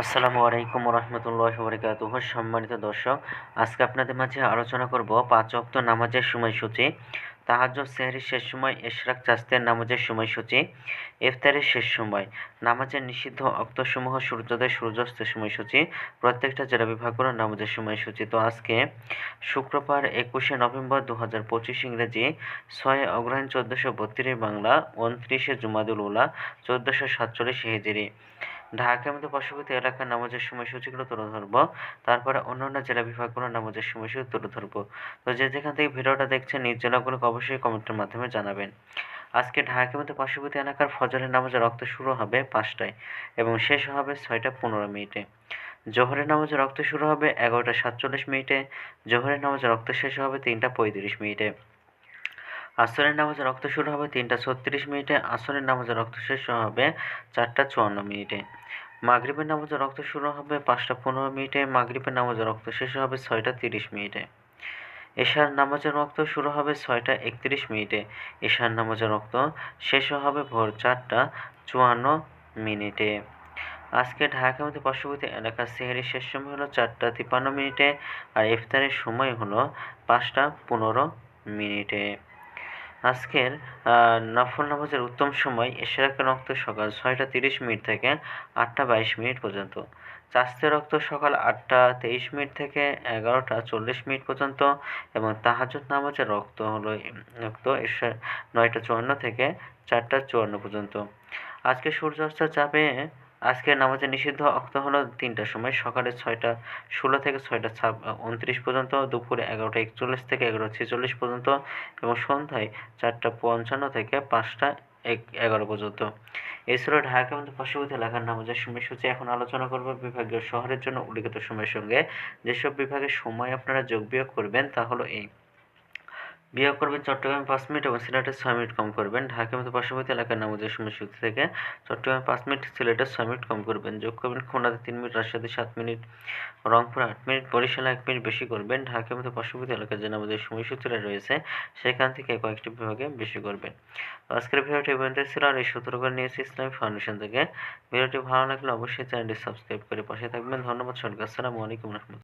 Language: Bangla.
আসসালামু আলাইকুম রহমতুল্লাহ বরকাতুহ সম্মানিত দর্শক, আজকে আপনাদের মাঝে আলোচনা করব পাঁচ অক্ত নামাজের সময়সূচি তাহাজ সেহরির শেষ সময়, এশরাক, চাস্তের নামাজের সময়সূচি, ইফতারের শেষ সময়, নামাজের নিষিদ্ধ অক্তসমূহ সূর্যোদয়, সূর্যাস্তের সময়সূচি, প্রত্যেকটা জেলা বিভাগগুলো নামাজের সময়সূচি। তো আজকে শুক্রবার একুশে নভেম্বর দু হাজার পঁচিশ ইংরেজি, ছয় অগ্রহায়ণ চোদ্দোশো বত্রিশ বাংলা, উনত্রিশে জুমাদুল উলা, চোদ্দোশো সাতচল্লিশ হিজরি। ঢাকার মধ্যে পার্শ্ববর্তী এলাকার নামাজের সময়সূচিগুলো তুলে ধরবো। তারপরে অন্যান্য জেলা বিভাগগুলোর নামাজের সময়সূচি তুলে ধরবো। তো যে যেখান থেকে ভিডিওটা দেখছেন, নিজ জেলাগুলোকে অবশ্যই কমেন্টের মাধ্যমে জানাবেন। আজকে ঢাকার মধ্যে পার্শ্ববর্তী এলাকার ফজরের নামাজের রক্ত শুরু হবে পাঁচটায় এবং শেষ হবে ছয়টা পনেরো মিনিটে। জোহরের নামাজের রক্ত শুরু হবে এগারোটা সাতচল্লিশ মিনিটে। জোহরের নামাজের রক্ত শেষ হবে তিনটা পঁয়ত্রিশ মিনিটে। আসরের নামাজের রক্ত শুরু হবে তিনটা ছত্রিশ মিনিটে, আসরের নামাজের রক্ত শেষ হবে চারটা চুয়ান্ন মিনিটে। মাগরিবের নামাজের রক্ত শুরু হবে পাঁচটা পনেরো মিনিটে, মাগরিবের নামাজের রক্ত শেষ হবে ছয়টা তিরিশ মিনিটে। এশার নামাজের রক্ত শুরু হবে ছয়টা একত্রিশ মিনিটে। এশার নামাজের রক্ত শেষ হবে ভোর চারটা চুয়ান্ন মিনিটে। আজকে ঢাকার মধ্যে পার্শ্ববর্তী এলাকার সেহেরির শেষ সময় হলো চারটা তিপ্পান্ন মিনিটে আর ইফতারের সময় হলো পাঁচটা পনেরো মিনিটে। আজকের নফল নামাজের উত্তম সময় এশরাকের রক্ত সকাল ছয়টা তিরিশ মিনিট থেকে আটটা বাইশ মিনিট পর্যন্ত। চাস্তের রক্ত সকাল আটটা তেইশ মিনিট থেকে এগারোটা চল্লিশ মিনিট পর্যন্ত এবং তাহাজত নামাজের রক্ত হলো, রক্ত নয়টা চুয়ান্ন থেকে চারটা চুয়ান্ন পর্যন্ত। আজকে সূর্যাস্ত যাবে আজকের নামাজে নিষিদ্ধ অক্ত হলো তিনটার সময়। সকালে ছয়টা, ষোলো থেকে ছয়টা ছাব উনত্রিশ পর্যন্ত, দুপুরে এগারোটা একচল্লিশ থেকে এগারোটা ছেচল্লিশ পর্যন্ত এবং সন্ধ্যায় চারটা পঞ্চান্ন থেকে পাঁচটা এক, এগারো পর্যন্ত। এছাড়াও ঢাকা মধ্যে পার্শ্ববর্তী এলাকার নামাজের সময়সূচি এখন আলোচনা করব বিভাগীয় শহরের জন্য উল্লিখিত সময়ের সঙ্গে। যেসব বিভাগের সময় আপনারা যোগ বিয়োগ করবেন তা হলো এই। বিয়োগ করবেন চট্টগ্রামে পাঁচ মিনিট এবং সিলেটে ছয় মিনিট কম করবেন। ঢাকা মতো পার্শ্ববর্তী এলাকার নামাজের সময়সূচি থেকে চট্টগ্রামে পাঁচ মিনিট, সিলেটে ছয় মিনিট কম করবেন। যোগ করবেন খুলনাতে তিন মিনিট, রাজশাহীতে সাত মিনিট, রংপুর আট মিনিট, বরিশালে এক মিনিট বেশি করবেন। ঢাকা মতো পার্শ্ববর্তী এলাকার যে নামাজের সময়সূচিটা রয়েছে, সেখান থেকে কয়েকটি বিভাগে বেশি করবেন। আজকের ভিডিওটি পর্যন্ত ছিল। আর এই সূত্র করে নিয়েছি ইসলামিক ফাউন্ডেশন থেকে। ভিডিওটি ভালো লাগলে অবশ্যই চ্যানেলটি সাবস্ক্রাইব করে পাশে থাকবেন। ধন্যবাদ সরকার আসসালামু আলাইকুম রহমতুল্লাহ।